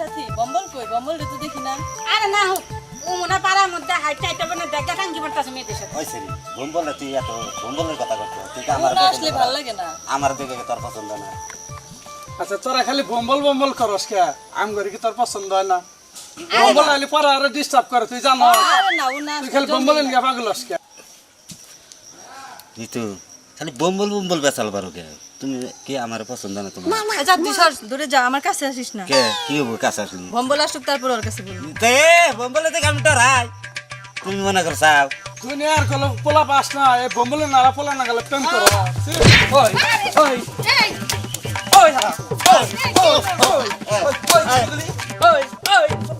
সাথী bumble কই? Bumble তো দেখি না আরে না হোক ও মনে পাড়ার মধ্যে হাইটটা হাইটটা মানে দেখা টাঙ্গি পড়তেছে মেয়েদের সাথে। ওই সেরি বম্বলে তুই এত বম্বলের কথা করছ তুই আমার আসলে? ভালো লাগে না। আমার দেখে কি তোর পছন্দ না? আচ্ছা তোরা খালি বম্বল বম্বল করস কে? আম করি কি তোর পছন্দ হয় না? বম্বল আইলে পরে আরও ডিস্টার্ব করে তুই জানো? আরে না ও না তুই খালি বম্বলের নিয়ে পাগলস কে? ঋতু খালি বম্বল বম্বল বেচাল পারো কে? তুমি কি আমার পছন্দ না তোমার আচ্ছা তুই সর দূরে যা আমার কাছে আসিস না কে কি হব কাছে আসলি বম্বল আসুক তারপর ওর কাছে বলবি তে বম্বলে দেখে আমি ডরাই তুমি মনে কর চাও দুনিয়ার কল পোলা পাস না এই বম্বলের নারা পোলা না গেলে প্রেম করো ওই ওই ওই ওই ওই ওই ওই ওই ওই হালা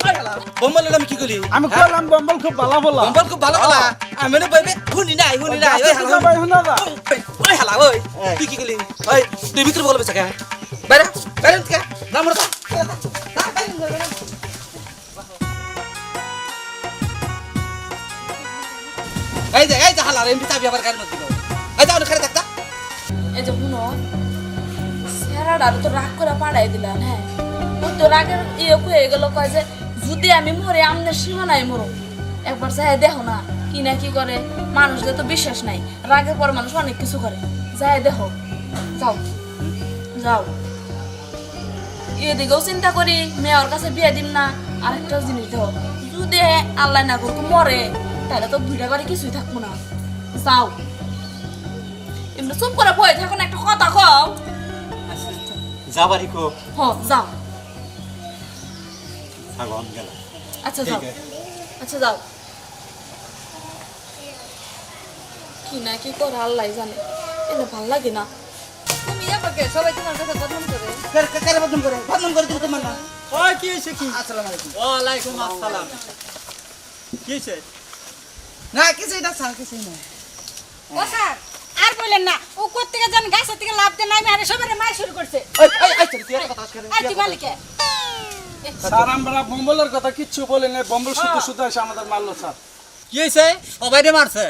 বম্বল আমি কি করি আমি কইলাম বম্বল খুব ভালো বলা। বম্বল খুব ভালো খেলা আমি না বইবে হুনি নাই হুনি নাই। ওই হালা ভাই শুনা দা ওই, হালা ওই। তুই কি ওই তুই ভিতরে বলবে সাকা বাইরে বাইরে থেকে। না মরতা এই যে এই যে হালা কার এই যে এই যে শুনো স্যারাটা তো রাগ করে পাঠাই দিলেন হ্যাঁ। ওই তো রাগের ইয়ে হয়ে গেল কয় যে যদি আমি মরে আমনের সীমানায় মরো একবার যাই দেখো না কি না কি করে। মানুষদের তো বিশ্বাস নাই। রাগের পর মানুষ অনেক কিছু করে। যাই দেখো। যাও। যাও। এদিকেও চিন্তা করি মেয়ের কাছে বিয়ে দিম না। আরেকটা জিনিস দেখো যদি আল্লাহ না করতো মরে তাহলে তো ভিড়া বাড়ি কিছুই থাকব না। যাও। এমনি চুপ করে বয়ে থাকো না একটা কথা কও। যাবারই কো। হ যাও। সাগন গেল আচ্ছা যাও আচ্ছা যাও কি না কি করে আল্লাহ জানে এলে ভালো লাগে না তুমি যাব কে সবাই তোমার কাছে বদনাম করে কার কার বদন করে বদন করে তুমি তোমার না ওই কি হইছে কি আসসালামু আলাইকুম ওয়ালাইকুম আসসালাম কি হইছে না কিছুই না স্যার কিছুই না ও স্যার আর বললেন না ও কোত্থেকে জান গাছের থেকে লাভ দিয়ে নামে আরে সবারে মার শুরু করছে আচ্ছা কথা তুই মালিকে স্যার আমরা বম্বলের কথা কিচ্ছু বলি না বম্বল শুধু শুধু এসে আমাদের মারলো স্যার। কি হয়েছে সবাই মারছে?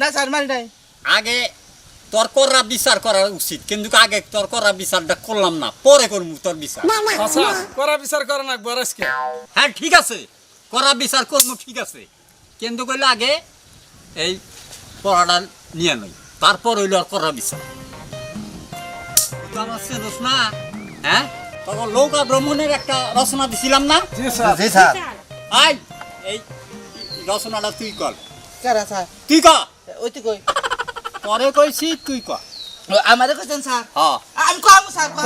না স্যার মারি নাই। আগে তোর করা বিচার করা উচিত কিন্তু আগে তোর করা বিচারটা করলাম না। পরে করব তোর বিচার। আচ্ছা করা বিচার করে না বরসকে হ্যাঁ ঠিক আছে। করা বিচার করব ঠিক আছে। কিন্তু করলে আগে এই পড়াটা নিয়ে নই তারপর হইল আর করা বিচার। আমার না? হ্যাঁ? তখন লৌকা ভ্রমণের একটা রচনা দিছিলাম না? জি স্যার। আই এই রচনাটা তুই কর। কারা স্যার তুই ক ওই তুই কই। পরে কইছি তুই ক আমারে কইছেন স্যার? হ্যাঁ আমি কম স্যার কম?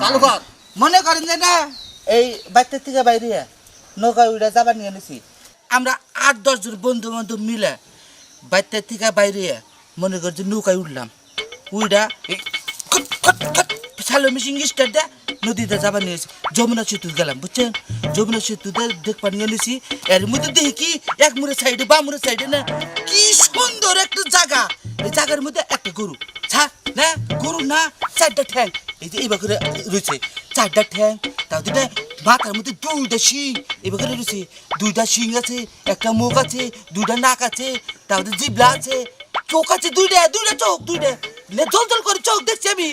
চালু কর। মনে করেন যে না এই বাচ্চার থেকে বাইরে নৌকা উড়ে যাবার নিয়ে নিছি আমরা আট দশজন বন্ধু বান্ধব মিলে বাচ্চার থেকে বাইরে মনে কর যে নৌকায় উঠলাম। উইডা সালো মিশিং স্টার দে নদীতে যাবার নিয়েছি যমুনা সেতু গেলাম, বুঝছেন? যমুনা সেতুতে দেখবার নিয়ে নিছি এর মধ্যে দেখি কি এক মুড়ে সাইডে বা মুড়ে সাইডে না, কি সুন্দর একটা জায়গা। এই জায়গার মধ্যে একটা গরু ছা না, গরু না, চারটা ঠ্যাং। এই যে এইবার করে রয়েছে, চারটা ঠ্যাং, তার দুটা মাথার মধ্যে দুইটা শিং এবার করে রয়েছে, দুইটা শিং আছে, একটা মুখ আছে, দুইটা নাক আছে তারপরে জিবলা আছে, চোখ আছে, দুইটা দুইটা চোখ, দুইটা। জল জল করে চোখ দেখছি আমি।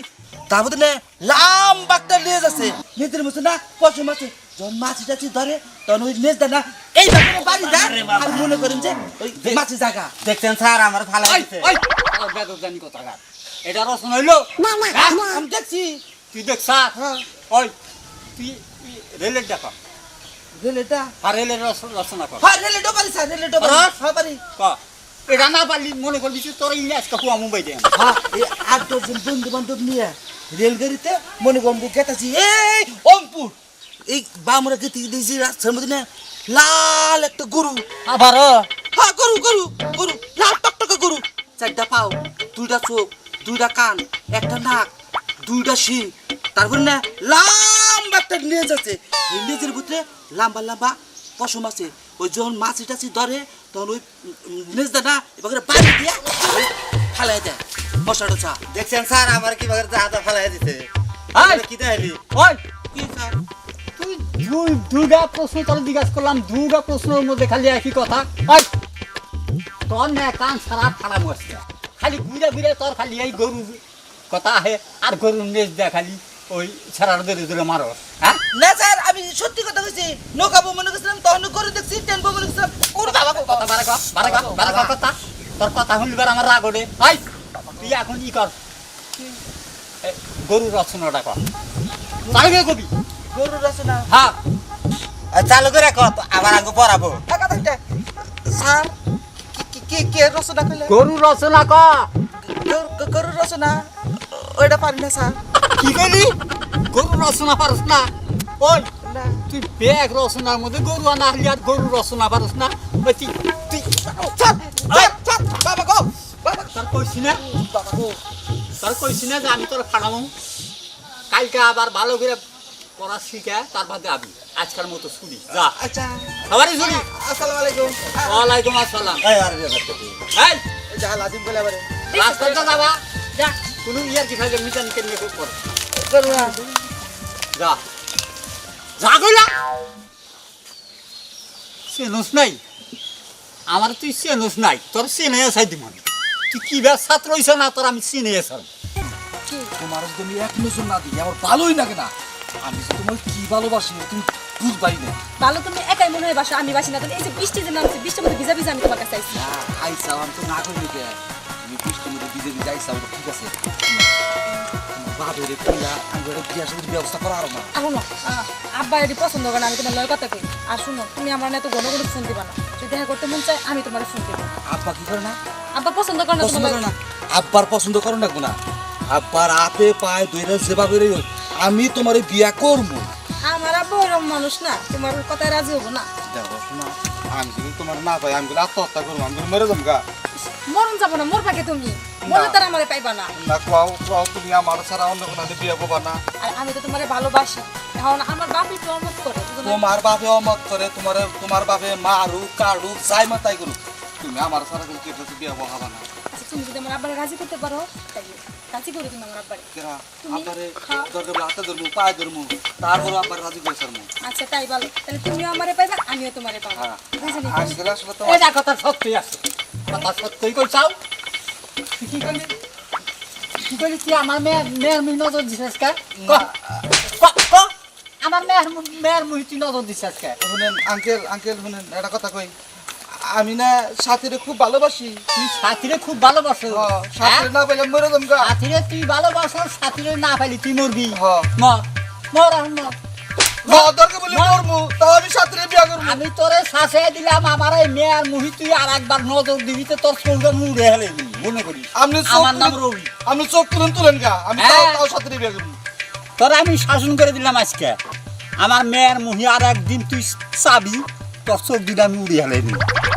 তার মধ্যে না লাম্বা একটা লেজ আছে। লেজের মধ্যে না পশম আছে। যখন মাছ টাছি ধরে তখন ওই লেজটা না। এই বাড়ি যায় আর মনে করেন যে ওই মাছের জায়গা। দেখছেন স্যার আমার ভালো লাগছে। বেদর জানি কোথাকার। এটা রচনা হইল? হ্যাঁ? আমি দেখছি। তুই দেখছা হ্যাঁ। ওই তুই রেলের দেখা। রেলেটা আর রেলের রচ- রচনা কর। হ্যাঁ রেলে ডোবারি স্যার রেলে ডোবারি। হ্যাঁ? হ্যাঁ পারি ক। এটা না পারলি মনে করবি যে তোর ইংলিশ কাকুয়া মুম্বাই দেয় হ্যাঁ এই আট দশজন বন্ধু বান্ধব নিয়ে রেলগাড়িতে মনে করেন যে গেতাছি এই অঙ্কুর এই বামরা গেতে দিয়েছি রাস্তার মধ্যে না লাল একটা গরু। আবারও? হ্যাঁ গরু গরু গরু লাল টকটকে গরু। চারটা পাও দুইটা চোখ দুইটা কান একটা নাক দুইটা শিং। তারপর না লম্বা একটা লেজ আছে। এই লেজের ভিতরে লম্বা লম্বা পশম আছে। ওই যখন মাছ টাছি ধরে তখন ওই লেজটা না এবার বাড়ি দিয়ে ফালাই দেয়। মশা টসা। দেখছেন স্যার আমার কি ভাবে হাতে ফেলাই দিতে! কি তাহলে ওই! কি স্যার? তুই দুই প্রশ্ন তোর জিজ্ঞাসা করলাম প্রশ্নের মধ্যে খালি একই কথা। ওই! তোর না কান সারা মরছে। খালি ঘুরে ঘুরে তোর খালি এই গরু কথা আহে আর গরুর নেজ দেয় খালি ওই ছাড়ার ধরে ধরে মারস হ্যাঁ? না স্যার আমি সত্যি কথা কইছি নৌকা বো মনে করছিলাম তখন করে দেখছি ট্রেন বো মনে করছিলাম ওর বাবা বাবা। বারে কর, বারে কর, বারে কথা। তোর কথা শুনলিবার আমার রাগ ওঠে। হাই, তুই এখন ই কর। এ, গরুর রচনাটা কর। চালু করে কবি। গরুর রচনা হ্যাঁ, চালু করে কত আবার আগে পড়াবো স্যার কি কি কে রচনা কইলে গরুর রচনা কর। গরু- গরুর রচনা ওইটা পারি না স্যার কি কইলি? গরুর রচনা পারস না ওই না তুই ব্যাগ রচনার মধ্যে গরু আনা হলি আর গরুর রচনা পারস না তুই তুই বাবা গো তার কইছি না? তার কইছি না যে আমি তোর ফাড়ামো? কালকে আবার ভালো করে পড়া শিখা তার বাদে আবি। আজকাল মতো ছুটি যা। আচ্ছা। সবারই ছুটি আসসালামু আলাইকুম। ওয়ালাইকুম আসসালাম। এই আর। এই যা লাজিম বলে আবার। রাস্তাটা যাবা। যা। কোনো ইয়ার কি খাইলে মিটান কেন কর গরু যা। যা কইলা চেনুস নাই। আমার তুই চেনুস নাই। তোর চেনে আসাই দিব তুই কি বে ছাত্র হইছ না তোর আমি চিনে আসাম তোমার আমি এক নজর না দিই আমার ভালোই লাগে না। আমি যে তোমার কি ভালোবাসি তুমি বুঝবাই না। ভালো তুমি একাই মনে হয় বাসা আমি বাসি না। এই যে বৃষ্টি যে নামছে বৃষ্টির মধ্যে ভিজা ভিজা আমি তোমার কাছে আইছি। না আইসাও আমি তো না করি তুমি বৃষ্টির মধ্যে ভিজে ভিজে আইসাও ঠিক আছে? বাবের কইলা আমি বিয়া সাথে ব্যবস্থা করা আর না আহ না আব্বা এটি পছন্দ করে আমি তোমার লয় কথা কই। আর শুনো তুমি আমার না এত ঘন ঘন ফোন দিবা না। যদি দেখা করতে মন চায় আমি তোমার ফোন দিব। আব্বা কি করে না? আব্বা পছন্দ করে না পছন্দ করে না। আব্বার পছন্দ করো না গুনা। আব্বার আপে পায় দইরা করে আমি তোমার বিয়া করব। আমার আব্বা ওরম মানুষ না তোমার কথায় রাজি হব না। দেখো শোনা আমি যদি তোমার না পাই আমি আত্মহত্যা করব আমি মরে যাব গা। মরণ যাব না মোর পাকে তুমি? বলে তার আমারে পাইবা না। না কোয়াও কোয়াও তুমি আমার ছাড়া অন্য কোনো বিয়ে করবা না। আর আমি তো তোমারে ভালোবাসি। এখন আমার বাপ একটু অমত করে তোমার বাপে অমত করে তোমার তোমার বাপে মারুক কাড়ুক যাই মাতাই করুক। তুমি আমার ছাড়া কিন্তু কেউ বিয়ে বহাবা না। আচ্ছা তুমি যদি আমার আব্বারে রাজি করতে পারো রাজি করে তুমি আমার আব্বারে। কেরা? আব্বারে। দরকার হাতে ধরবো পায়ে ধরবো তারপরে আব্বার রাজি করে সারমু আচ্ছা তাই ভালো তাহলে তুমিও আমারে পাইবা আমিও তোমারে পাবো। হ্যাঁ। আসলে তো এটা কথা সত্যি আছে। কথা সত্যি কই চাও? কি করলি কি আমার মেয়ের মেয়ের মুই নজর দিছিস কে ক ক- ক। আমার মেয়ের মেয়ের মুই তুই নজর দিছিস কে শুনেন আঙ্কেল আঙ্কেল শুনেন একটা কথা কই। আমি না সাথীরে খুব ভালোবাসি। তুই সাথীরে খুব ভালোবাসো? সাথীরে না পেলে মরে যাম গা। সাথীরে তুই ভালোবাসো সাথীরে না পাইলি তুই মরবি হ্যাঁ। মর মর মর না দরকার বলে মরমু তাও আমি সাথীরে বিয়া করব আমি তোরে শাসে দিলাম আমার এই মেয়ের মুহি তুই আর একবার নজর দিবি তো তোর চোখটা মুড়ে হেলে দিবি মনে করি আপনি আমার নাম তুলেন- রবি। আপনি চোখ তুলেন তুলেন গা আমি তাও হ্যাঁ। বিয়া করব তোর আমি শাসন করে দিলাম আজকে। আমার মেয়ের মুহি আর একদিন তুই চাবি তোর চোখ দুটা আমি উড়ে হেলে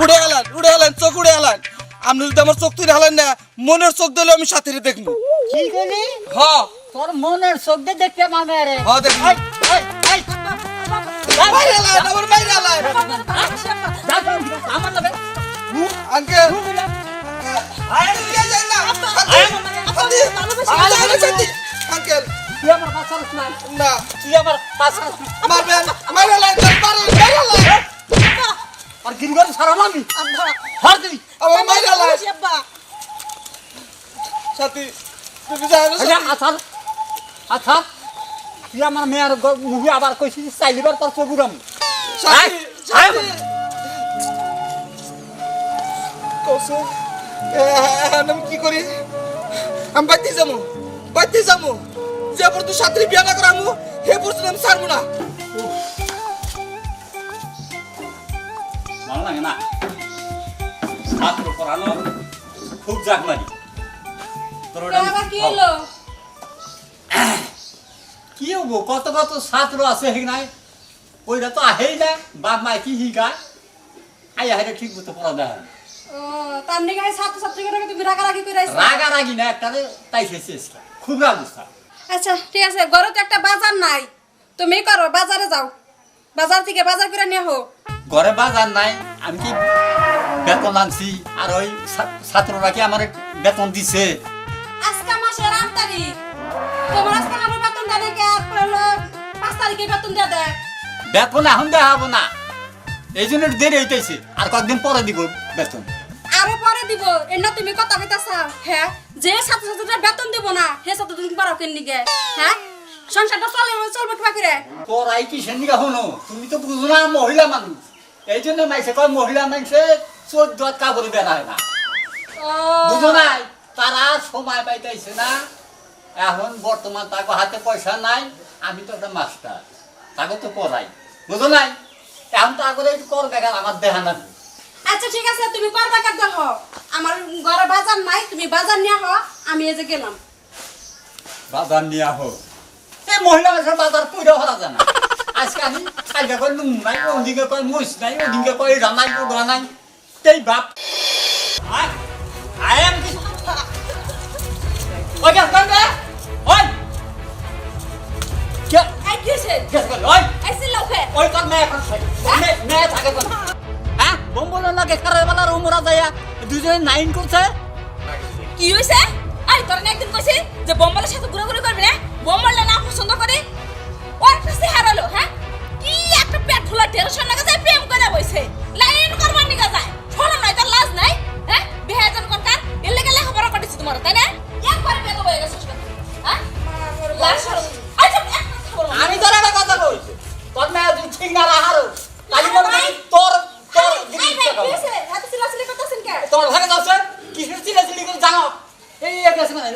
উড়ে গেলেন উড়ে গেলেন চোখ উড়ে গেলেন আপনি যদি আমার চোখ তুলে গেলেন না মনের চোখ দিলে আমি সাথীরে দেখব কি করলি হ। তোর মনের চোখ দিয়ে দেখতে আমার মেয়েরে হ্যাঁ, দেখবি। আঙ্কেল আঙ্কেল না মারবেন এলেন মারেন মাইরে এলেন আর গিন সারাম আমি হর তুই আমার মাইরে এলেন আব্বা সাথী তুমি জানো আচ্ছা আচ্ছা। তুই আমার মেয়ের মুখে আবার কইছিস চাইলিবার তোর সাথী কসে আমি কি করি? আমি বাইতে যাব বাইতে যাব। যে পর তুই সাথী বিয়া না করামু হে পর্যন্ত আমি ছাড়বো না। ভালো লাগে না? ছাত্র পড়ানো খুব তোর কি হলো? কি হব কত কত ছাত্র আছে হেগনায় ওইটা তো আহেই না বাপ মাই কি শিকায়? আই আহে ঠিক মতো পড়া দেয় রাগারাগি না একটা তাই খুব রাগ আচ্ছা ঠিক আছে ঘরে তো একটা বাজার নাই। তুমি করো বাজারে যাও। বাজার থেকে বাজার করে নিয়ে হো ঘরে বাজার নাই আমি কি বেতন আনছি? আর ওই ছাত্ররা কি আমার বেতন দিছে। আজকে মাসের আট তারিখ পাঁচ বেতন দিয়ে দেয়। বেতন এখন দেওয়া হব না। এই জন্য দেরি হইতেছে। আর কয়েকদিন পরে দিব বেতন। আরও পরে দিব। এর তুমি কথা কইতাছ। হ্যাঁ যে ছাত্রছাত্রীরা বেতন দিব না হে ছাত্র তুমি পারো কেন নিগে? হ্যাঁ? সংসারটা চলে চলবে কিবা করে? পড়াই কিসের নিকা শুনো তুমি তো বুঝো না মহিলা মানুষ। এই জন্য মাইসে কয় মহিলা মানুষে চোদ্দ কাপড় বেড়ায় না। বুঝো নাই? তারা সময় পাইতেছে না। এখন বর্তমান তাকে হাতে পয়সা নাই। আমি তো একটা মাস্টার তাকে তো পড়াই। বুঝো নাই? এখন তো আগরে একটু কর দেখা আমার দেখা না আচ্ছা ঠিক আছে তুমি করবা কাট দেখো আমার ঘরে বাজার নাই তুমি বাজার নিয়ে হো আমি এই যে গেলাম। বাজার নিয়ে আহো এই মহিলা মানুষের বাজার পুরো হরা যায় না। আজকে আমি কালকে কয় নুন নাই ওদিকে কয় মুস নাই ওদিকে কয় রানাই ওগরা নাই। তেই বাপ। আয় আয় আমি কি ওই গেছ তোর মেয়ে মেয়ে থাকে তো হ্যাঁ? নাইন করছে। কি হয়েছে আই তোর না একদিন কইছি যে বোম্বালের সাথে ঘুরাঘুরি করবি না? বোম্বালে না পছন্দ করি, ওর কাছে হারালো হ্যাঁ? কি একটা পেট ফুলা টেনশন লাগা যায়, প্রেম করে বইছে। লাইন করবার নিগা যায়। শরম নাই, তোর লাজ নাই হ্যাঁ? বিহাজন কোনকার এর লেগে লেখাপড়া করেছি তোমার, তাই না?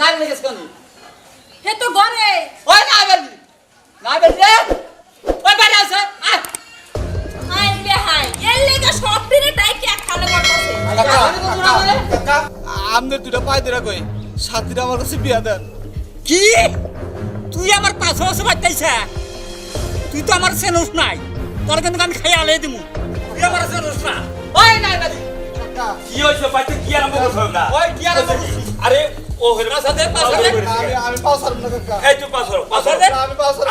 নাই বলে গেছে কেন? হে তো ঘরে ওই নাই বেলি নাই বেলি রে ওই বাইরে আছে হাই বে হাই এর লেগে সব দিনে ডাইকে এক কালে করতেছে কাকা আমনের দুটা পায়ে দিরা কই? সাথীরা আমার কাছে বিয়া দেন। কি? তুই আমার পাশে বসে বাচ্চাইছা তুই তো আমার সেনুস নাই। তোর কিন্তু আমি খাই আলে দিমু। তুই আমার সেনুস না। ওই নাই বেলি কি হয়েছে? বাড়িতে কি আরম্ভ করছ না ওই কি আর বলছিস আরে ও হইল আমি আমি না কাকা এই তুই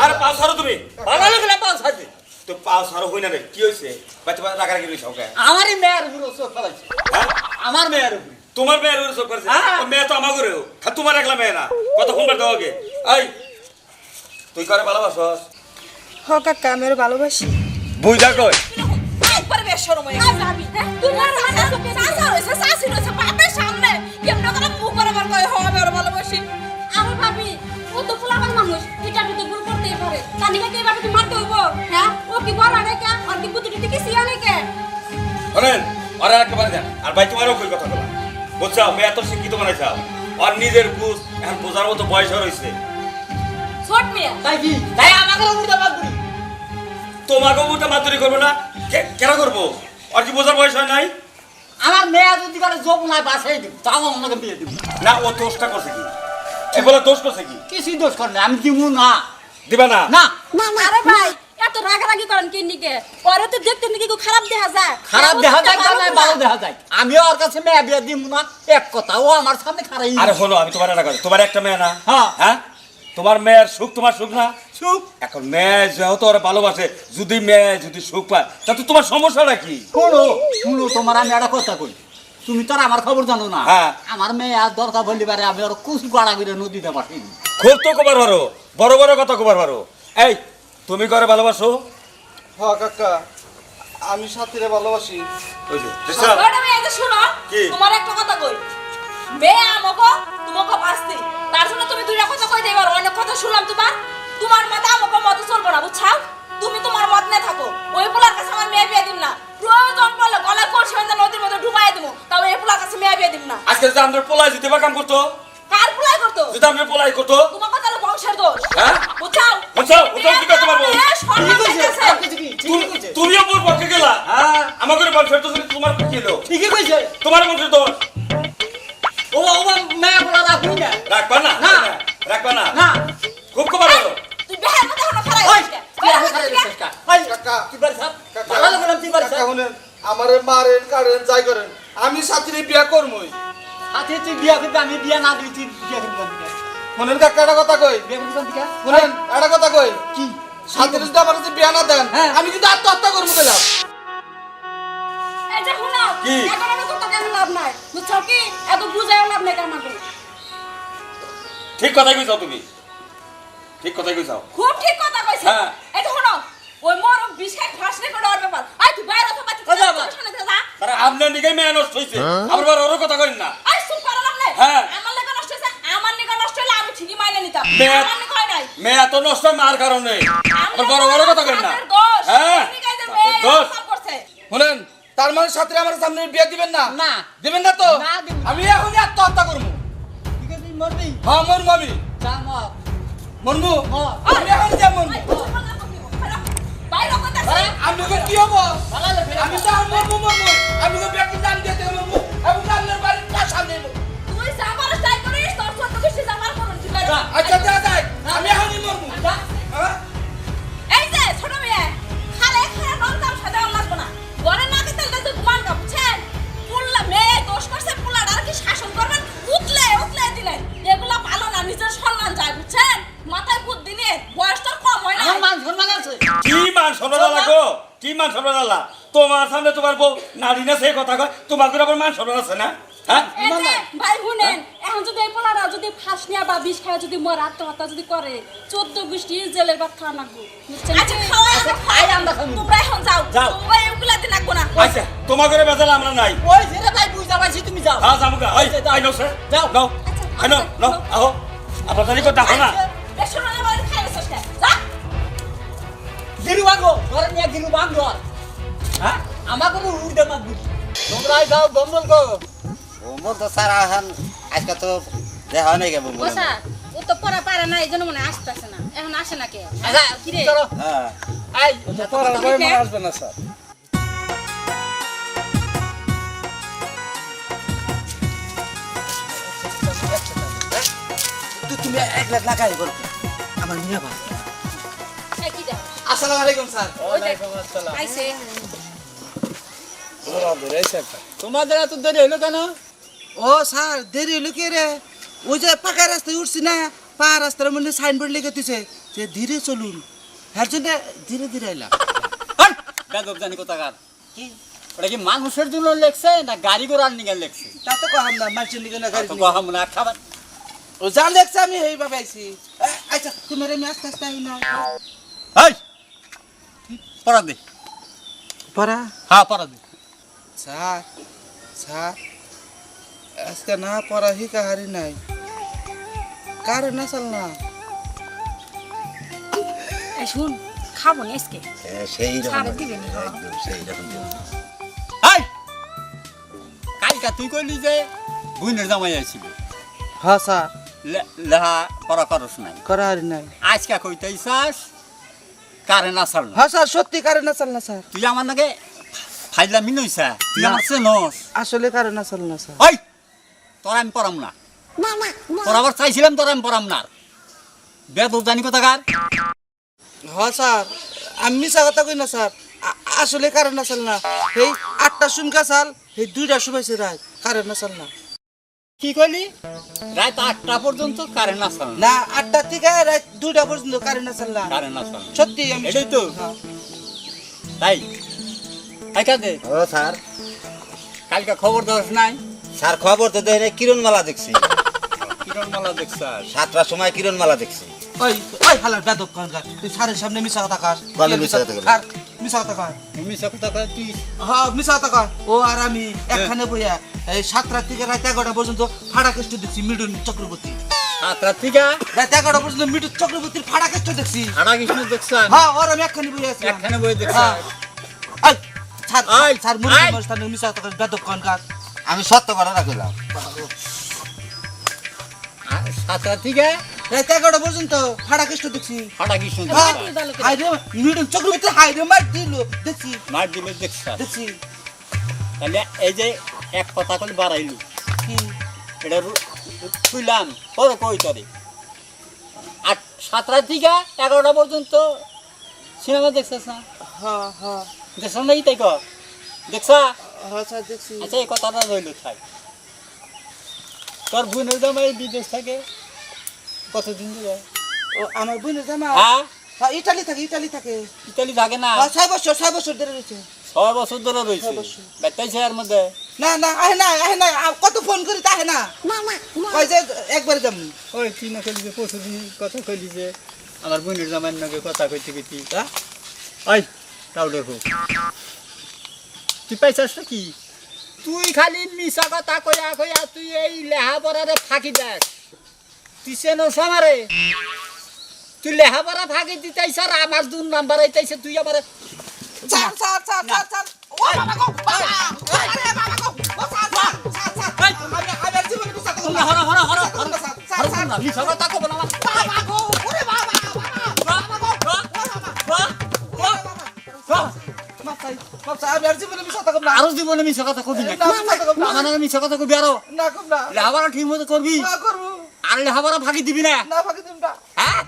আমি তুমি। ভালো লাগলে পাশাতে তো পাস হরো হই না রে কি হয়েছে বাচ্চা বাচ্চা রাখা রাখি ওকে। আমারই মেয়ের উপর চোখ ফেলাইছে। হ্যাঁ? আমার মেয়ের উপর। তোমার মেয়ের উপরে সব করেছে? হ্যাঁ। মেয়ে তো আমার তোমার একলা মেয়ে না। কত ফোন করে দেওয়া এই তুই করে ভালোবাসস? হ কাকা আমি ওর ভালোবাসি। বুঝা কই? একবারে বেশ শরম হয়ে বুঝছাও মেয়ে এত শিক্ষিত বানাইছাও আর নিজের বুঝ এখন বোঝার মতো বয়স হয়েছে ছোট মেয়ে। তাই কি? তাই আমাকে উল্টা বাদ দিলি তোমাকে উঠে মাতুরি করব না? কে- কেন করব? আর কি বোঝার বয়স হয় নাই? আমার মেয়ে যদি করে যোগ নাই বাসাই দিব। তাও আমাকে বিয়ে দিব। না ও দোষটা করছে কি? এ বলে দোষ করছে কি? কিছুই দোষ করে না আমি দিব না। দিবা না? না। আরে ভাই এত রাগারাগি করেন কি নিকে? পরে তো দেখতে নাকি খুব খারাপ দেখা যায়। খারাপ দেখা যায় না না। ভালো দেখা যায়। আমি ওর কাছে মেয়ে বিয়ে দিব না এক কথা ও আমার সামনে খারাই আরে হলো আমি তোমার একটা কথা তোমার একটা মেয়ে না? হ্যাঁ। হ্যাঁ? তোমার মেয়ের সুখ তোমার সুখ না? চুপ এখন মেয়ে যেহেতু ওরা ভালোবাসে যদি মেয়ে যদি সুখ পায় তাতে তোমার সমস্যাটা কি? শোনো শুনো তোমার আমি একটা কথা কই। তুমি তো আর আমার খবর জানো না। হ্যাঁ। আমার মেয়ে আর দরকার বললি পারে আমি ওর কুচ গাড়া করে নদীতে পাঠিয়ে দিই। খুব তো কবার পারো বড় বড় কথা কবার পারো। এই তুমি করে ভালোবাসো? হ কাকা। আমি সাথীরে ভালোবাসি। ওই যে, দেখছ? এই যে শুনো কি? তোমার একটা কথা কই। মেয়ে আমাকে তোমাকে বাঁচতে। তার জন্য তুমি দুইটা কথা কই দেবার অনেক কথা শুনলাম তোমার। তোমার মত আমাকে মত চলবে না বুঝছাও? তুমি তোমার মত থাকো। ওই পোলার কাছে আমার মেয়ে বিয়ে দিম না। প্রয়োজন পড়লে গলায় করছে নদীর মধ্যে ডুবাই দেবো। তবে এই পোলার কাছে মেয়ে বিয়ে দিম না। আজকে যদি আমাদের পোলাই বা কাম করতো? কার পোলাই করতো? যদি আমাদের পোলাই করতো? তোমাকে তাহলে বংশের দোষ। হ্যাঁ? বুঝছাও? বুঝছাও? বুঝছাও কি করতে হ্যাঁ আমাকে বংশের তো তোমার কি হলো? ঠিকই কইছে। তোমার বংশের দোষ ও ও মেয়ে পোলা রাখুন না। রাখবা না? না। রাখবা না? না। খুব কবার হলো তুই বেহার মধ্যে হলো খারাপ ওই তুই এখন খারাই দিছিস কা? ওই, কাকা তুই বাড়ি থাক। কাকা ভালো করলাম তুই বাড়ি থাক। কাকা শুনেন আমারে মারেন কারেন যাই করেন। আমি সাথীরে বিয়া করমই। আজকে তুই বিয়া করবি আমি বিয়া না দিবি তুই বিয়া করবি কোন কাকা একটা কথা কই? বিয়া করবি দিকে? শুনেন একটা কথা কই? কি? সাথীরে যদি আমার কাছে বিয়া না দেন হ্যাঁ। আমি কিন্তু আত্মহত্যা করব শুনো কি? এখন আমি তো তোকে লাভ নাই। বুঝছ কি? এত বুঝায় লাভ নাই কামাকে। ঠিক কথাই কইছো তুমি। ঠিক কথাই কইছো। খুব ঠিক কথা কইছিস হ্যাঁ। এই তো শোনো ওই মোর বিশাল ফাঁস রেকর্ড ওর ব্যাপার। আই তুই বাইরে তো। শুনে দে যা। তারা আপনার দিকে মেয়ে নষ্ট হয়েছে আবার বার ওরও কথা করেন না। আই সুপ করা লাগলে হ্যাঁ। আমার লেগে নষ্ট হইছে আমার লেগে নষ্ট হইলে আমি ঠিকই মাইনে নিতাম। আমার লেগে হয় নাই। মেয়ে এত নষ্ট মার কারণে। আবার বড় বড় কথা কেন না। হ্যাঁ। দোষ শুনেন তার মানে সাথে আমার সামনে বিয়ে দিবেন না? না। দিবেন না তো। আমি এখনই আত্মহত্যা করব। ঠিক আছে তুই মরবি। হ্যাঁ মরবো। আমি যা মর। মরবো? মর। আমি এখন যা মরবো। আমি ওকে কি হব? আমি তো এখন মরবো মরবো। আমি ওকে ব্যক্তি দাম দিয়ে দিয়ে মরবো। এবং আপনার বাড়ির পাশা দেবো তুই যা তাই করিস, তোর যা করুন, আছে? আচ্ছা আমি এখনই মরবো। হ্যাঁ? এই যে ছোট মেয়ে, দোষ করছে, পুল্লাটা আর কি শাসন করবেন? উতলে, উতলে দিলেন। এগুলা ভালো না, নিজের সম্মান যায়, বুঝছেন? মাথায় বুদ্ধি নিয়ে, বয়স তোর কম হয় না। মান সম্মান আছে কি মান সম্মান লাগো কি মান সম্মান আল্লাহ তোমার সামনে তোমার বউ নারী না সেই কথা কয় তোমার করে আবার মান সম্মান আছে না হ্যাঁ ভাই শুনেন, এখন যদি এই পোলাটা যদি ফাঁস নেয়া বা বিষ খাওয়া যদি মরে আত্মহত্যা যদি করে চোদ্দ গোষ্ঠী জেলের ভাত খাওয়া লাগবো আচ্ছা আমরা তোমরা এখন যাও যাও। তোমরা এগুলা দিন লাগবো না আচ্ছা তোমার করে বেজাল আমরা নাই ওই ভাই পাইছি তুমি যাও। হ্যাঁ যাব গা। ওই আই নাও স্যার। যাও। নাও। আই নাও নাও। আহো। আপনার তারিখ দেখো না। বেশ না আমার খাই চেষ্টা যা। গিরু বাগো ঘরে নিয়ে গিরু হ্যাঁ? আমাকে তো উড়ে তোমরা যাও বম্বল গো। বোম্বল তো স্যার এখন আজকে তো দেখা নাই কে বোম্বল বসা ও তো পড়া পারে না এই জন্য মনে আসতেছে না। এখন আসে না কে? আচ্ছা কিরে? চলো। হ্যাঁ। আই পড়ার বই মনে আসবে না স্যার। তুমি এক লাখ লাগাই বলো আমার কি দেখ আসসালামু আলাইকুম স্যার। আইছে তোমাদের এত দেরি হলো কেন? ও স্যার দেরি হলো কি রে? ওই যে পাকা রাস্তায় উঠছি না পাকা রাস্তার মধ্যে সাইনবোর্ড লিখে দিছে যে ধীরে চলুন। হ্যার জন্য ধীরে ধীরে এলাম বেদব জানি কোথাকার। কি? ওটা কি মানুষের জন্য লেখছে না গাড়ি ঘোড়ার নিগে লেখছে? তা তো কহাম না মানুষের লিখে না গাড়ি তো নিয়ে। কহাম না খাবার ও যা লেখছে আমি এইভাবে আইছি। আচ্ছা তুমি আমি আস্তে আস্তে আই না। এই! পড়া দে। পড়া? হ্যাঁ পড়া দে। স্যার স্যার আজকে না পড়া হি কাহারি নাই। কারে না চাল না। এই শুন খাব না আজকে? সেই রকম হ্যাঁ। একদম সেই রকম এই! কালকা তুই কইলি যে বুইনের জামাই আইছিল। হ্যাঁ স্যার। লেহা পড়া করস নাই। করা হারি নাই। আজকা কইতেই চাস কারেন্ট আসার না হ্যাঁ স্যার সত্যি কারে না চাল না স্যার। তুই আমার নাকি ফাইলা মিনইছা তুই আমার চেনস। আসলে কারে না চাল না স্যার। ওই তোর আমি পড়াম না। পড়াবার চাইছিলাম তোর আমি পড়াম না। বেদ জানি কোথাকার। হ্যাঁ স্যার আমি মিশা কথা কই না স্যার। আসলে কারে না না। এই আটটা সুমকা চাল এই দুইটা শুভাইছে রাত কারে না চাল না। কি কইলি? রাত আটটা পর্যন্ত কারেন্ট আসল না? আটটা থেকে রাত দুইটা পর্যন্ত কারেন্ট আসল না। কারেন্ট আসল সত্যি আমি এটাই তো। হ্যাঁ। তাই? তাই কাকে? ও স্যার। কালকে খবর দোষ নাই? স্যার খবর তো দেয় নাই কিরণ মালা দেখছি। কিরণ মালা দেখছাস সাতটার সময় কিরণ মালা দেখছি। ওই ওই হালার বেদব কানকার তুই স্যারের সামনে মিশা কথা কার। বলে মিশা কথা কইলো? আর মিশা কথা কয় তুমি সব কথা তুই। হ্যাঁ মিশা কথা কয় ও আর আমি একখানে বইয়া এই সাতটা থেকে রাত এগারোটা পর্যন্ত ফাড়া কেষ্ট দেখছি মিডুন চক্রবর্তী। সাত রাত থেকে? রাত এগারোটা পর্যন্ত মিডুন চক্রবর্তীর ফাড়া কেষ্ট দেখছি। হাড়া কৃষ্ণ দেখছাস হ্যাঁ ওর আমি একখানে বইয়া আছি। একখানে বই দেখছাস আই স্যার আই, স্যার আই। মিশা কথা কয়, কানকার আমি সত্য কথা রাখলাম। সাত রাত থেকে? রাত এগারোটা পর্যন্ত ফাড়া কেষ্ট দেখছি। হাড়া কৃষ্ণ হাই রে মিডুন চক্রবর্তী হাই রে মার দিল দেখছি। মার দিলে দেখছাস দেখছি। তাহলে এই যে এক কথা করে বাড়াইলু। এটা তুইলাম। পরে কই তরে? আট সাতটা থেকে এগারোটা পর্যন্ত সিনেমা দেখছিস না হ্যাঁ হ্যাঁ। দেখছ না তাই কর? দেখছা? হ্যাঁ স্যার দেখছি। আচ্ছা এই কথাটা রইল থাক। তোর বোনের জামাই বিদেশ থাকে কতদিন ধরে? ও আমার বোনের জামা হ্যাঁ? হ্যাঁ ইটালি থাকে ইটালি থাকে। ইতালি থাকে না? হ্যাঁ ছয় বছর ছয় বছর ধরে রয়েছে। ছয় বছর ধরে রয়েছে? বেতাইছে এর মধ্যে? না না আহে না আহে না কত ফোন করি তা আহে না। কয় যে একবারে যাম। ওই তুই না কইলি যে পরশুদিন কথা কইলি যে আমার বোনের জামাইয়ের নাকি কথা কইতে কইতি হ্যাঁ? ওই টাউডার হোক তুই পাইছাস কি তুই খালি মিশা কথা কইয়া কইয়া তুই এই লেহা পড়ারে ফাঁকি দেখ তুই চেনো সামারে? তুই লেহাপড়া ভাগে দিতেছ আর আমার দু নাম্বার আইতেছে তুই আমার sir sir sir sir sir ও বাবা গো বাবা। আরে বাবা গো ও স্যার স্যার স্যার স্যার আমি আমি জীবনে বিশ্বাস করব না। হরা হরা হরা স্যার স্যার স্যার স্যার না মিছা কথা কব না বাবা গো ওরে বাবা বাবা বাবা। গো মাপ চাই মাপ চাই। আমি আর জীবনে বিশ্বাস করব না। আরও জীবনে মিছা কথা কবি না। আমার মিছা কথা কবি আরও। না করব না। লেহাপড়া ঠিক মতো করবি। না করব। আর লেহাপড়া ভাগি দিবি না। না ফাঁকি দিম না। হ্যাঁ?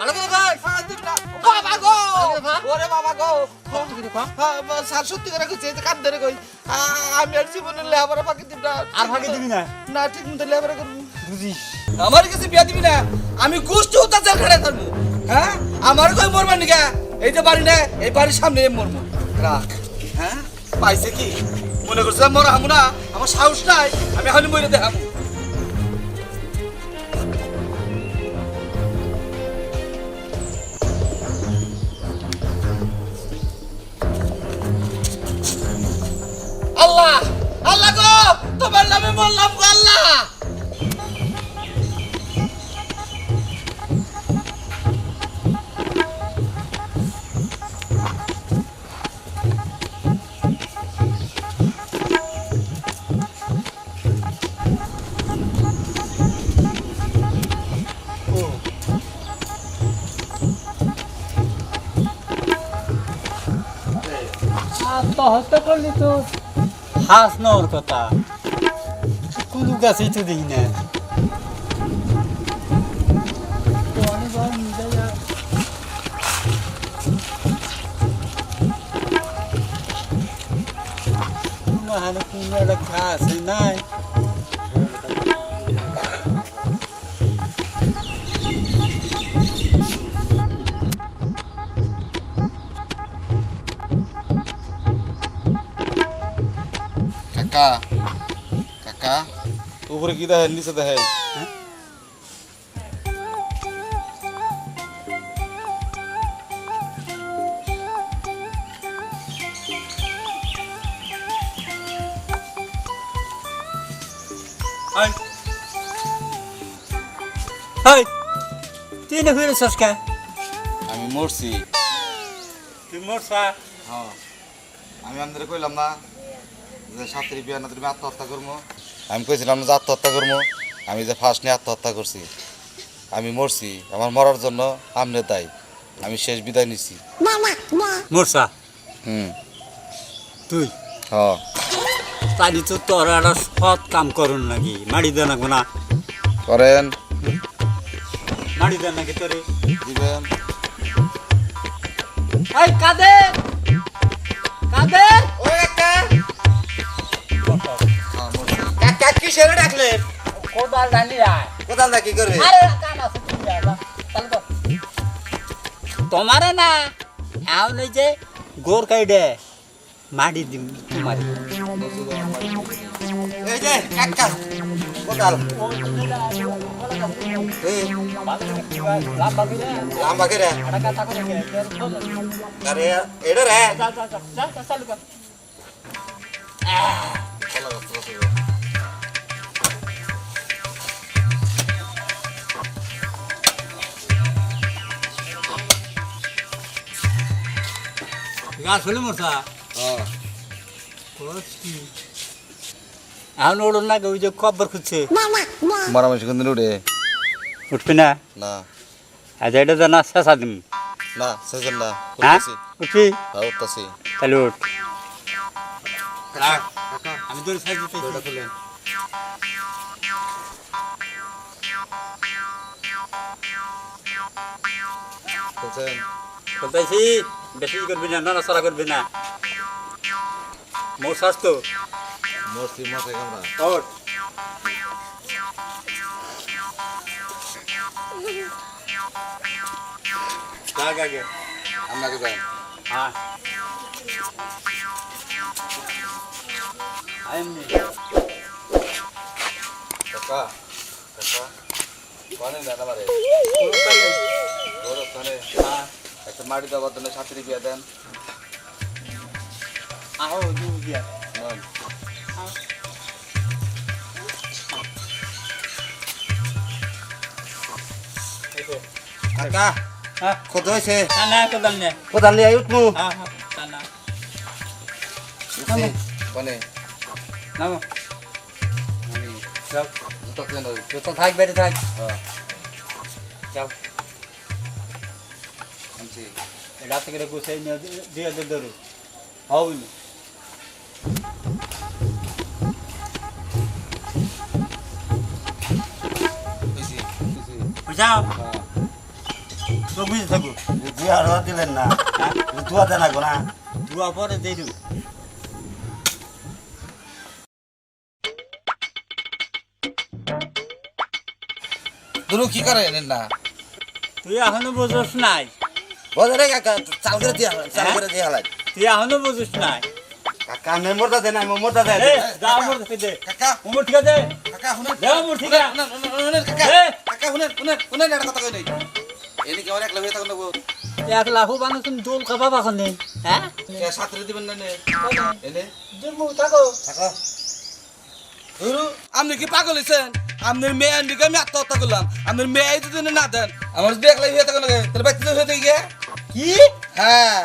ভালো করে কর। হ্যাঁ দিম না। বাবা গো। ওরে বাবা গো! কর। হ্যাঁ, স্যার সত্যি করে কইছে এই কান ধরে কই। আমি আর জীবনে লেখাপড়া ফাঁকি দিম না। আর ভাগি দিবি না? না ঠিক মতো লেখাপড়া করব। বুঝিস। আমার কাছে বিয়া দিবি না। আমি গোষ্ঠী উত্তাচার খেড়ে থাকব হ্যাঁ? আমার কই মরবার নিকা এই যে বাড়ি না এই বাড়ির সামনে মরমু রাখ। হ্যাঁ? পাইছে কি? মনে করছে মরা হামু না। আমার সাহস নাই। আমি এখন মরে দেখাবো। তোমার নামে বললাম আল্লাহ! আত্মহত্যা করলি তো? হাস নর কথা। কুদু গাছেই তো দেখি না মানে কোনো একটা গাছ নাই উপরে কি দেখেন নিচে দেখেন হাই। তুই না হয়ে সস্কা আমি মরছি। তুই মরসা হ্যাঁ? আমি আপনাদের কইলাম না যে সাথে বিয়া না তুমি আত্মহত্যা করব আমি কইছিলাম যে আত্মহত্যা করব আমি যে ফার্স্ট নিয়ে আত্মহত্যা করছি। আমি মরছি। আমার মরার জন্য আমনে দায়ী। আমি শেষ বিদায় নিছি। মরসা হুম। তুই? হ্যাঁ তাই তো তোর একটা সৎ কাম করুন নাকি মারি দে না গোনা করেন। মারি দে নাকি তোরে। দিবেন। এই কাদের কোদাল ডালি আয় কোথাল না কি করবে আরে কাম আছে তুমি যা, যা, চালু কর। তোমারে না এই যে গোর কাইডে মারি দিম তোমার এই যে কাকা কোথাল এই লাম্বা করে আরে এটা রে আসলে মশা হ্যাঁ এখন ওড়ন না ওই যে কব্বর খুঁজছে মারামারি কোনদিন উঠে উঠবি না না আজ এটা তো না শেষা দিম না সেজন না উঠবি উঠতেছি তাহলে উঠ আমি তোর সাইড দিতে খুলেন খুলছেন বলতেছি বেশি করবি না নড়াচড়া করবি না। মোর স্বাস্থ্য। মরছি মশাই কামড়া। ওঠ। যাক আগে আপনাকে যান হ্যাঁ। এমনি কাকা কাকা মানে না আমারে গোরস্থানে হ্যাঁ। একটা মাটি দেওয়ার জন্য সাথে বিয়া দেন। এই তো। কাকা হ্যাঁ? হয়েছে? কোদাল নিয়ে উঠবো হ্যাঁ হ্যাঁ না না। মানে নামো। থাক বেড়ে থাক। যাও। আনছি রাতে করে গুছাই নিয়ে দিয়ে দে ধরো। হও না বুঝাও তো বুঝে থাকো দুই আর দিলেন না। দুয়া দেন না দুয়া পরে দিয়ে দেবো। দুরু কি করে না? তুই এখনও বুঝোস নাই। বাজারে কাকা চাল করে দিয়া চাল করে দিয়া হালাই তুই এখনও বুঝোস নাই। কাকা আমি মোরদা দেন আমি মোরদা দেন এ যা মোর থেকে দে। কাকা মোর ঠিক আছে? কাকা শুনেন। দে মোর ঠিক আছে। কাকা। এ কাকা শুনেন শুনেন শুনেন একটা কথা কই নাই। এনি কেমন একলা হয়ে থাকুন না এক লাখ বানো তুমি দোল খাবা বাখন নেই হ্যাঁ? কে সাতরে দিবেন না নে এনে? দেবো থাকো। কাকা ধরু আপনি কি পাগল হয়েছেন আপনার মেয়ে আনবিকে আমি আত্মহত্যা করলাম। আপনার মেয়ে যদি না দেন। আমার যদি একলাই হয়ে থাকে তাহলে বাচ্চা হয়ে থাকে কি? হ্যাঁ।